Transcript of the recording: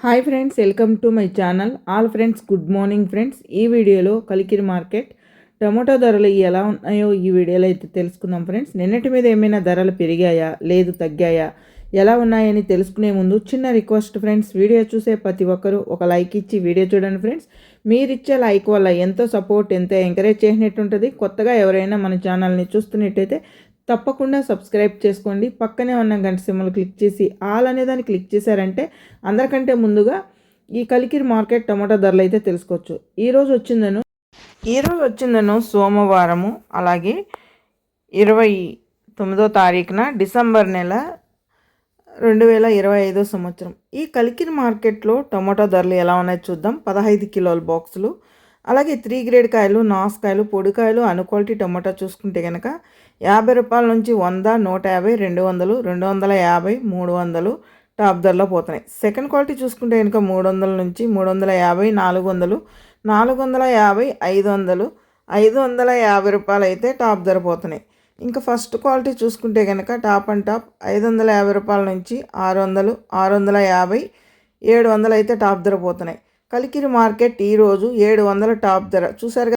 Hi friends welcome to my channel all friends good morning friends ఈ వీడియోలో Kalikiri market tomato ధరలు ఎలా ఉన్నాయో ఈ వీడియోలో అయితే తెలుసుకుందాం ఫ్రెండ్స్ నిన్నటి మీద ఏమైనా ధరలు పెరిగాయా? లేదు తగ్గాయా? ఎలా ఉన్నాయని తెలుసుకునే ముందు చిన్న రిక్వెస్ట్ ఫ్రెండ్స్ వీడియో చూసే ప్రతి ఒక్కరూ ఒక లైక్ ఇచ్చి వీడియో చూడండి ఫ్రెండ్స్ మీరు ఇచ్చే లైక్ వల్ల ఎంతో సపోర్ట్ ఎంతో ఎంకరేజ్ చేసినట్టు ఉంటుంది కొత్తగా ఎవరైనా మన ఛానల్ని చూస్తున్నట్టయితే తప్పకుండా సబ్స్క్రైబ్ చేసుకోండి. పక్కనే ఉన్న గంట సింబల్ క్లిక్ చేసి ఆల్ అనే దాన్ని క్లిక్ చేశారంటే అందరికంటే ముందుగా ఈ కలికిరి మార్కెట్ టమాటా ధరలు అయితే తెలుసుకోవచ్చు. ఈరోజు వచ్చిందను ఈరోజు వచ్చిందను సోమవారము అలాగే ఇరవై తొమ్మిదో తారీఖున డిసెంబర్ నెల రెండు వేల ఇరవై ఐదో సంవత్సరం. ఈ కలికిరి మార్కెట్లో టమాటా ధరలు ఎలా ఉన్నాయో చూద్దాం. పదహైదు కిలోల బాక్సులు అలాగే త్రీ గ్రేడ్ కాయలు నాసుకాయలు పొడికాయలు అను క్వాలిటీ టమాటా చూసుకుంటే కనుక యాభై రూపాయల నుంచి వంద నూట యాభై రెండు వందలు రెండు వందల యాభై మూడు వందలు టాప్ ధరలో పోతున్నాయి. సెకండ్ క్వాలిటీ చూసుకుంటే కనుక మూడు వందల నుంచి మూడు వందల యాభై నాలుగు వందలు నాలుగు వందల యాభై ఐదు వందలు ఐదు వందల యాభై రూపాయలు అయితే టాప్ ధర పోతున్నాయి. ఇంకా ఫస్ట్ క్వాలిటీ చూసుకుంటే కనుక టాప్ అండ్ టాప్ ఐదు వందల యాభై రూపాయల నుంచి ఆరు వందలు ఆరు వందల యాభై ఏడు వందలు అయితే టాప్ ధర పోతున్నాయి. కలికిరి మార్కెట్ ఈరోజు ఏడు వందల టాప్ ధర. చూసారు